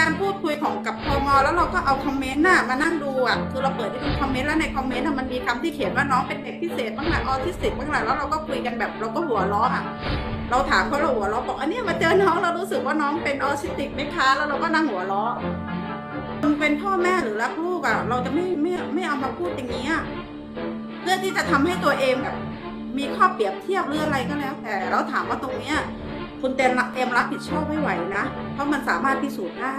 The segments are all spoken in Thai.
การพูดคุยของกับพมแล้วเราก็เอาคอมเมนต์น่ะมานั่งดูอะคือเราเปิดให้ดูคอมเมนต์แล้วในคอมเมนต์น่ะมันมีคำที่เขียนว่าน้องเป็นเด็กพิเศษบ้างแหละออทิสติกบ้างแหละแล้วเราก็คุยกันแบบเราก็หัวเราะอะเราถามเขาเราหัวเราะบอกอันนี้มาเจอน้องเรารู้สึกว่าน้องเป็นออทิสติกไหมคะแล้วเราก็นั่งหัวเราะมันเป็นพ่อแม่หรือรักลูกอะ เราจะไม่ไม่ไม่เอามาพูดอย่างนี้อะเพื่อที่จะทำให้ตัวเองแบบมีข้อเปรียบเทียบหรืออะไรก็แล้วแต่เราถามว่าตรงเนี้ย คุณเต็มรับเต็มรับผิดชอบไม่ไหวนะ เพราะมันสามารถพิสูจน์ได้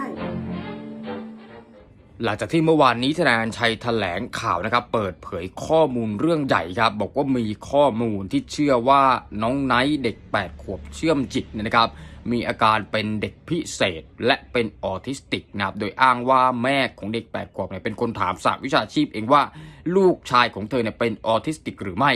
หลังจากที่เมื่อวานนี้ทนาชัยแถลงข่าวนะครับ เปิดเผยข้อมูลเรื่องใหญ่ครับ บอกว่ามีข้อมูลที่เชื่อว่าน้องไนท์เด็ก 8 ขวบเชื่อมจิตเนี่ยนะครับ มีอาการเป็นเด็กพิเศษและเป็นออทิสติกนะครับ โดยอ้างว่าแม่ของเด็ก 8 ขวบเนี่ยเป็นคนถามสาวิชาชีพเองว่าลูกชายของเธอเนี่ยเป็นออทิสติกหรือไม่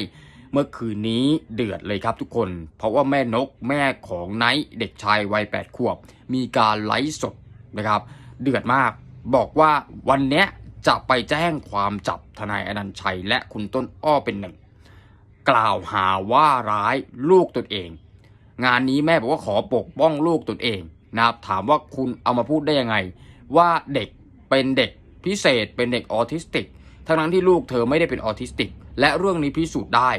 เมื่อคืนนี้เดือดเลยครับทุกคน เพราะว่าแม่นกแม่ของไนท์เด็กชายวัย8ขวบ มีการไลฟ์สดนะครับ เดือดมากบอกว่าวันนี้จะไปแจ้งความจับทนายอนันต์ชัย และคุณต้นอ้อเป็นหนึ่ง กล่าวหาว่าร้ายลูกตนเอง งานนี้แม่บอกว่าขอปกป้องลูกตนเองนะครับถามว่าคุณเอามาพูดได้ยังไง ว่าเด็กเป็นเด็กพิเศษเป็นเด็กออทิสติก ทั้งนั้นที่ลูกเธอไม่ได้เป็นออทิสติก และเรื่องนี้พิสูจน์ได้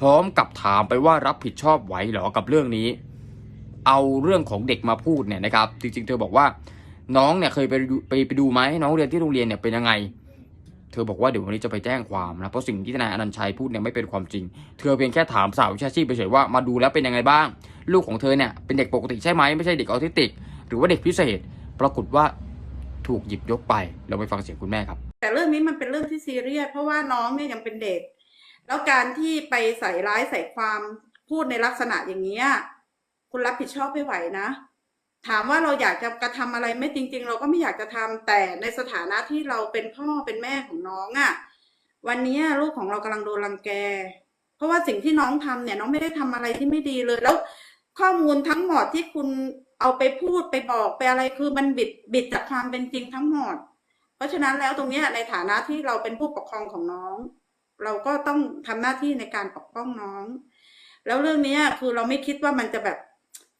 พร้อมกับถามไปว่ารับผิดชอบไหวหรอกับเรื่องนี้ เอาเรื่องของเด็กมาพูดเนี่ยนะครับ จริงๆ เธอบอกว่า น้องเนี่ยเคยไปไปไปดูไหมน้องเรียนที่โรงเรียนเนี่ยเป็นยังไง เธอบอกว่าเดี๋ยววันนี้จะไปแจ้งความนะเพราะสิ่งที่ทนายอนันชัยพูดเนี่ยไม่เป็นความจริง เธอเพียงแค่ถามสาววิชาชีพไปเฉยว่ามาดูแล้วเป็นยังไงบ้าง ลูกของเธอเนี่ยเป็นเด็กปกติใช่ไหมไม่ใช่เด็กออทิสติก หรือว่าเด็กพิเศษ ปรากฏว่าถูกหยิบยกไปเราไปฟังเสียงคุณแม่ครับแต่เรื่องนี้มันเป็นเรื่องที่ซีเรียสเพราะว่าน้องเนี่ยยังเป็นเด็ก แล้วการที่ไปใส่ร้ายใส่ความพูดในลักษณะอย่างนี้ยคุณรับผิดชอบไม่ไหวนะ ถามว่าเราอยากจะกระทำอะไรไหม่จริง ๆ เราก็ไม่อยากจะทำแต่ในสถานะที่เราเป็นพ่อเป็นแม่ของน้องอะ่ะวันนี้ลูกของเรากำลังโดนรังแก เพราะว่าสิ่งที่น้องทำเนี่ย น้องไม่ได้ทำอะไรที่ไม่ดีเลย แล้วข้อมูลทั้งหมดที่คุณเอาไปพูดไปบอกไปอะไรคือมันบิดบิดจากความเป็นจริงทั้งหมด เพราะฉะนั้นแล้วตรงนี้ในฐานะที่เราเป็นผู้ปกครองของน้อง เราก็ต้องทำหน้าที่ในการปกป้องน้อง แล้วเรื่องนี้คือเราไม่คิดว่ามันจะแบบ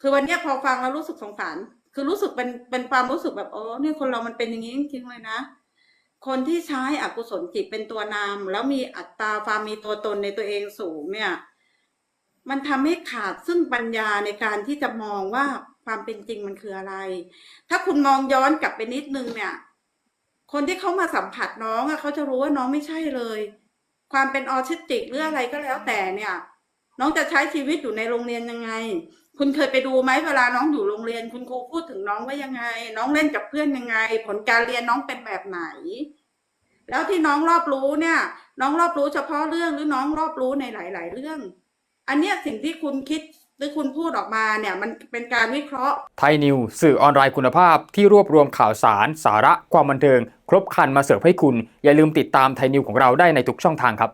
คือวันนี้พอฟังแล้วรู้สึกสงสาร คือรู้สึกเป็นเป็นความรู้สึกแบบโอ้เนี่ยคนเรามันเป็นอย่างนี้จริงๆเลยนะ คนที่ใช้อกุศลจิตเป็นตัวนำแล้วมีอัตตาความมีตัวตนในตัวเองสูงเนี่ย มันทำให้ขาดซึ่งปัญญาในการที่จะมองว่าความเป็นจริงมันคืออะไร ถ้าคุณมองย้อนกลับไปนิดนึงเนี่ย คนที่เขามาสัมผัสน้องอะเขาจะรู้ว่าน้องไม่ใช่เลย ความเป็นออทิสติกหรืออะไรก็แล้วแต่เนี่ย น้องจะใช้ชีวิตอยู่ในโรงเรียนยังไง คุณเคยไปดูไหมเวลาน้องอยู่โรงเรียน คุณครูพูดถึงน้องว่ายังไง น้องเล่นกับเพื่อนยังไง ผลการเรียนน้องเป็นแบบไหน แล้วที่น้องรอบรู้เนี่ย น้องรอบรู้เฉพาะเรื่องหรือน้องรอบรู้ในหลาย ๆ เรื่อง อันเนี้ยสิ่งที่คุณคิด ที่คุณพูดออกมาเนี่ยมันเป็นการวิเคราะห์ไทยนิวสื่อออนไลน์คุณภาพที่รวบรวมข่าวสาร สาระความบันเทิง ครบครันมาเสิร์ฟให้คุณ อย่าลืมติดตามไทยนิวของเราได้ในทุกช่องทางครับ